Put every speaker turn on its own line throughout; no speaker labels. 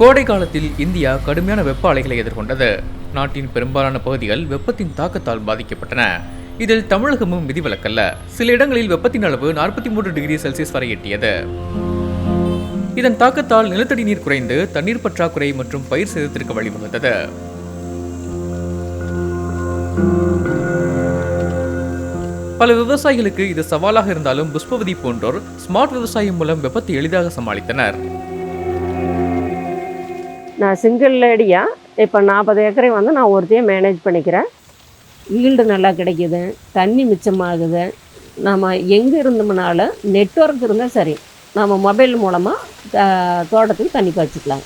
கோடை காலத்தில் இந்தியா கடுமையான வெப்ப அலைகளை எதிர்கொண்டது. நாட்டின் பெரும்பாலான பகுதிகள் வெப்பத்தின் தாக்கத்தால் பாதிக்கப்பட்டன. இதில் தமிழகமும் விதிவிலக்கல்ல சில இடங்களில் வெப்பத்தின் அளவு நாற்பத்தி மூன்று டிகிரி செல்சியஸ் வரை எட்டியது. இதன் தாக்கத்தால் நிலத்தடி நீர் குறைந்து தண்ணீர் பற்றாக்குறை மற்றும் பயிர் சேதத்திற்கு வழிவகுத்தது பல விவசாயிகளுக்கு இது சவாலாக இருந்தாலும் புஷ்பவதி போன்றோர் ஸ்மார்ட் விவசாயம் மூலம் வெப்பத்தை எளிதாக சமாளித்தனர்.
நான் சிங்கிள் லேடியாக இப்போ நாற்பது ஏக்கரை வந்து நான் ஒருத்தையே மேனேஜ் பண்ணிக்கிறேன். ஈல்டு நல்லா கிடைக்குது தண்ணி மிச்சமாகுது. நம்ம எங்கே இருந்தோம்னாலும் நெட்வொர்க் இருந்தால் சரி. நம்ம மொபைல் மூலமாக தோட்டத்துக்கு தண்ணி பாய்ச்சிக்கலாம்.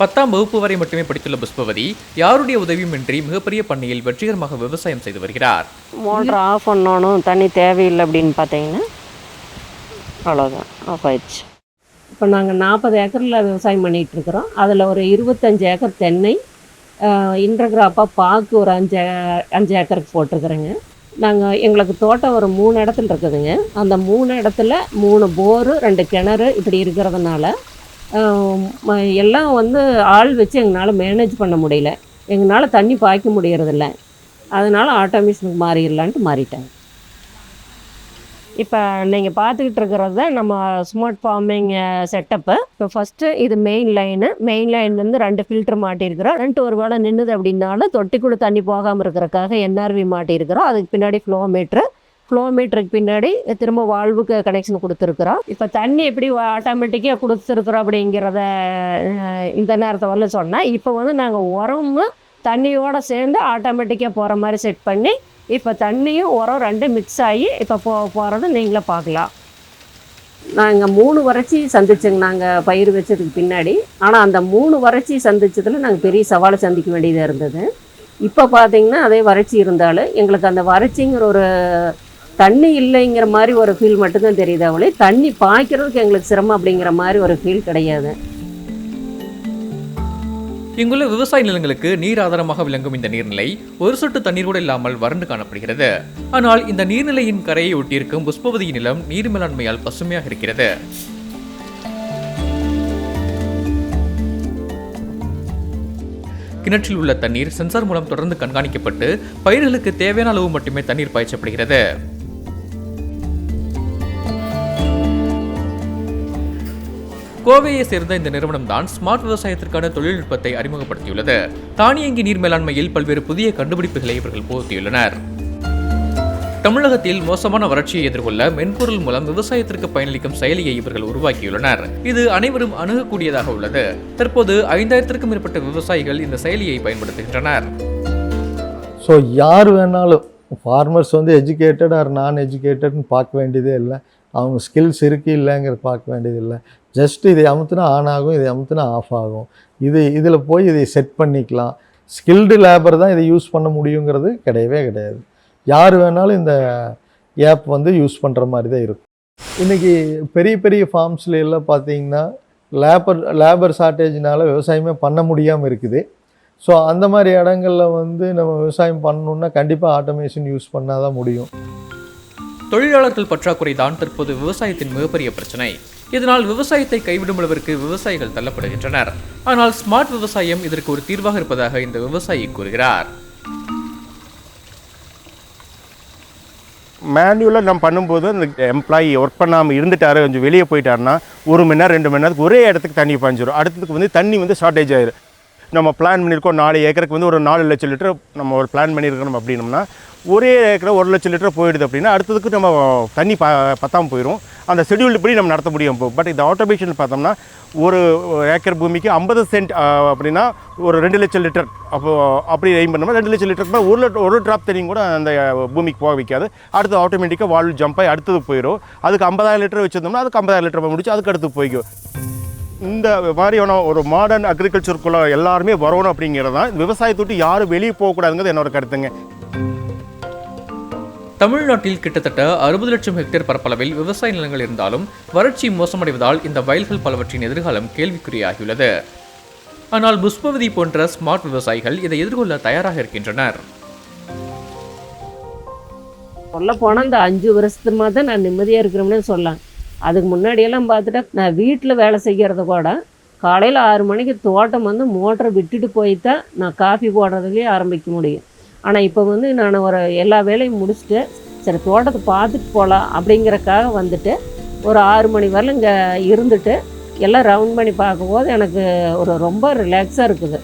பத்தாம் வகுப்பு வரை மட்டுமே படித்துள்ள புஷ்பவதி யாருடைய உதவியும் இன்றி மிகப்பெரிய பண்ணையில் வெற்றிகரமாக விவசாயம் செய்து வருகிறார்?
மோட்டர் ஆஃப் பண்ணணும் தண்ணி தேவையில்லை அப்படின்னு பார்த்தீங்கன்னா அவ்வளோதான் ஆஃப் ஆயிடுச்சு. இப்போ நாங்கள் நாற்பது ஏக்கரில் விவசாயம் பண்ணிகிட்ருக்குறோம். அதில் ஒரு இருபத்தஞ்சு ஏக்கர் தென்னை இன்டர்கிராப்பாக பாக்கு ஒரு அஞ்சு ஏ- அஞ்சு ஏக்கருக்கு போட்டிருக்குறேங்க. நாங்கள் எங்களுக்கு தோட்டம் ஒரு மூணு இடத்துல இருக்குதுங்க. அந்த மூணு இடத்துல மூணு போரு ரெண்டு கிணறு இப்படி இருக்கிறதுனால எல்லாம் வந்து ஆள் வச்சு எங்களால் மேனேஜ் பண்ண முடியல. எங்களால் தண்ணி பாய்க்க முடியறதில்ல. அதனால் ஆட்டோமேஷனுக்கு மாறிடலான்ட்டு மாறிட்டாங்க. இப்போ நீங்கள் பார்த்துக்கிட்டு இருக்கிறது தான் நம்ம ஸ்மார்ட் ஃபார்மிங் செட்டப்பு இப்போ ஃபஸ்ட்டு இது மெயின் லைனு மெயின் லைன்லேருந்து ரெண்டு ஃபில்டர் மாட்டியிருக்கிறோம். ரெண்டு ஒரு வேளை நின்றுது அப்படின்னாலும் தொட்டிக்குள்ள தண்ணி போகாமல் இருக்கிறக்காக என்ஆர்வி மாட்டியிருக்கிறோம். அதுக்கு பின்னாடி ஃப்ளோ மீட்ரு ஃப்ளோ மீட்டருக்கு பின்னாடி திரும்ப வால்வுக்கு கனெக்ஷன் கொடுத்துருக்குறோம். இப்போ தண்ணி எப்படி ஆட்டோமேட்டிக்காக கொடுத்துருக்குறோம் அப்படிங்கிறத இந்த நேரத்தை வரல சொன்னால் இப்போ வந்து நாங்கள் உரமும் தண்ணியோடு சேர்ந்து ஆட்டோமேட்டிக்காக போகிற மாதிரி செட் பண்ணி இப்போ தண்ணியும் உரம் ரெண்டும் மிக்ஸ் ஆகி இப்போ போ போகிறது நீங்களே பார்க்கலாம். நாங்கள் மூணு வறட்சி சந்திச்சோங்க. நாங்கள் பயிர் வச்சதுக்கு பின்னாடி. ஆனால் அந்த மூணு வறட்சி சந்தித்ததில் நாங்கள் பெரிய சவாலை சந்திக்க வேண்டியதாக இருந்தது. இப்போ பார்த்தீங்கன்னா அதே வறட்சி இருந்தாலும் எங்களுக்கு அந்த வறட்சிங்கிற ஒரு தண்ணி இல்லைங்கிற மாதிரி ஒரு ஃபீல் மட்டும்தான் தெரியுது அவளே தண்ணி பாய்க்கிறதுக்கு எங்களுக்கு சிரமம் அப்படிங்கிற மாதிரி ஒரு ஃபீல் கிடையாது.
இங்குள்ள விவசாய நிலங்களுக்கு நீர் ஆதாரமாக விளங்கும் இந்த நீர்நிலை ஒரு சொட்டு தண்ணீர் கூட இல்லாமல் வறண்டு காணப்படுகிறது. ஆனால் இந்த நீர்நிலையின் கரையை ஒட்டியிருக்கும் புஷ்பவதி நிலம் நீர் மேலாண்மையால் பசுமையாக இருக்கிறது. கிணற்றில் உள்ள தண்ணீர் சென்சார் மூலம் தொடர்ந்து கண்காணிக்கப்பட்டு பயிர்களுக்கு தேவையான அளவு மட்டுமே தண்ணீர் பாய்ச்சப்படுகிறது. கோவையை சேர்ந்த இந்த நிறுவனம் தான் ஸ்மார்ட் விவசாயத்திற்கான தொழில்நுட்பத்தை அறிமுகப்படுத்தியுள்ளது. தானியங்கி நீர் மேலாண்மையில் பல்வேறு புதிய கண்டுபிடிப்புகளை இவர்கள் புகுத்தியுள்ளனர் தமிழகத்தில் மோசமான வறட்சியை எதிர்கொள்ள மென்பொருள் மூலம் விவசாயத்திற்கு பயனளிக்கும் செயலியை இவர்கள் உருவாக்கியுள்ளனர். இது அனைவரும் அணுகக்கூடியதாக உள்ளது. தற்போது ஐந்தாயிரத்திற்கும் மேற்பட்ட விவசாயிகள் இந்த செயலியை பயன்படுத்துகின்றனர்.
ஸோ யார் வேணாலும் ஃபார்மர்ஸ் வந்து எஜுகேட்டட் ஆர் நான் எஜுகேட்டட்னு பார்க்க வேண்டியதே இல்லை. அவங்க ஸ்கில்ஸ் இருக்கு இல்லைங்கிறத பார்க்க வேண்டியதில்லை. ஜஸ்ட் இதை அமுத்துனா ஆன் ஆகும் இதை அமுத்துனா ஆஃப் ஆகும். இது இதில் போய் இதை செட் பண்ணிக்கலாம். ஸ்கில்டு லேபர் தான் இதை யூஸ் பண்ண முடியுங்கிறது கிடையவே கிடையாது. யார் வேணாலும் இந்த ஆப் வந்து யூஸ் பண்ணுற மாதிரி தான் இருக்கும். இன்றைக்கி பெரிய பெரிய ஃபார்ம்ஸ்ல எல்லாம் பார்த்தீங்கன்னா லேபர் லேபர் ஷார்ட்டேஜ்னால விவசாயமே பண்ண முடியாமல் இருக்குது. ஸோ அந்த மாதிரி இடங்களில் வந்து நம்ம விவசாயம் பண்ணணுன்னா கண்டிப்பாக ஆட்டோமேஷன் யூஸ் பண்ணால் தான் முடியும்.
தொழிலாளர்கள் பற்றாக்குறை தான் தற்போது விவசாயத்தின் மிகப்பெரிய பிரச்சனை. இதனால் விவசாயத்தை கைவிடும் அளவிற்கு விவசாயிகள் தள்ளப்படுகின்றனர். ஆனால் ஸ்மார்ட் விவசாயம் இதற்கு ஒரு தீர்வாக இருப்பதாக இந்த விவசாயி கூறுகிறார்.
மேனுவலாக நம்ம பண்ணும்போது அந்த எம்ப்ளாயி ஒர்க் பண்ணாமல் இருந்துட்டாரு கொஞ்சம் வெளியே போயிட்டாருன்னா ஒரு மணி நேரம் ரெண்டு மணி நேரத்துக்கு ஒரே இடத்துக்கு தண்ணி பாஞ்சிடும் அடுத்ததுக்கு வந்து தண்ணி வந்து ஷார்ட்டேஜ் ஆயிடும் நம்ம பிளான் பண்ணியிருக்கோம். நாலு ஏக்கருக்கு வந்து ஒரு நாலு லட்சம் லிட்டர் நம்ம ஒரு பிளான் பண்ணியிருக்கணும் அப்படின்னோம்னா ஒரே ஏக்கரை ஒரு லட்சம் லிட்டர் போயிடுது அப்படின்னா அடுத்ததுக்கு நம்ம தண்ணி ப பத்தாமல் போயிடும் அந்த ஷெடியூல் படி நம்ம நடத்த முடியும். பட் இந்த ஆட்டோமேஷன் பார்த்தோம்னா ஒரு ஏக்கர் பூமிக்கு ஐம்பது சென்ட் அப்படின்னா ஒரு ரெண்டு லட்சம் லிட்டர். அப்போ அப்படி எய்ம் பண்ணோம்னா ரெண்டு லட்சம் லிட்டருக்கு ஒரு லிட்டர் ஒரு ட்ராப் தண்ணியும் கூட அந்த பூமிக்கு போக வைக்காது. அடுத்து ஆட்டோமேட்டிக்காக வால்வ் ஜம்ப் ஆகி அடுத்தது போயிடும் அதுக்கு ஐம்பதாயிரம் லிட்டர் வச்சிருந்தோம்னா அதுக்கு ஐம்பதாயிரம் லிட்டர் முடிச்சு அதுக்கு அடுத்து போய்க்கும். இந்த மாதிரியான ஒரு மாடர்ன் அக்ரிகல்ச்சருக்குள்ள எல்லாருமே வரணும் அப்படிங்கிறது தான். விவசாயத்தை விட்டு யாரும் வெளியே போகக்கூடாதுங்கிறது என்னோட கருத்துங்க.
தமிழ்நாட்டில் கிட்டத்தட்ட அறுபது லட்சம் ஹெக்டேர் பரப்பளவில் விவசாய நிலங்கள் இருந்தாலும் வறட்சி மோசமடைவதால் இந்த வயல்கள் பலவற்றின் எதிர்காலம் கேள்விக்குறியாகியுள்ளது. ஆனால் புஷ்பவதி போன்ற ஸ்மார்ட் விவசாயிகள் இதை எதிர்கொள்ள தயாராக இருக்கின்றனர்.
சொல்ல போனால் இந்த அஞ்சு வருஷத்துமா தான் நான் நிம்மதியாக இருக்கிறோம்னு சொல்லலாம். அதுக்கு முன்னாடியெல்லாம் பார்த்துட்டா நான் வீட்டில் வேலை செய்கிறத கூட காலையில் ஆறு மணிக்கு தோட்டம் வந்து மோட்டரை விட்டுட்டு போய் தான் நான் காஃபி போடுறதுலேயே ஆரம்பிக்க முடியும். ஆனால் இப்போ வந்து நான் ஒரு எல்லா வேலையும் முடிச்சுட்டு சரி தோட்டத்தை பார்த்துட்டு போகலாம் அப்படிங்கிறக்காக வந்துட்டு ஒரு ஆறு மணி வரலும் இங்கே இருந்துட்டு எல்லாம் ரவுண்ட் பண்ணி பார்க்கும்போது எனக்கு ஒரு ரொம்ப ரிலாக்ஸாக இருக்குது.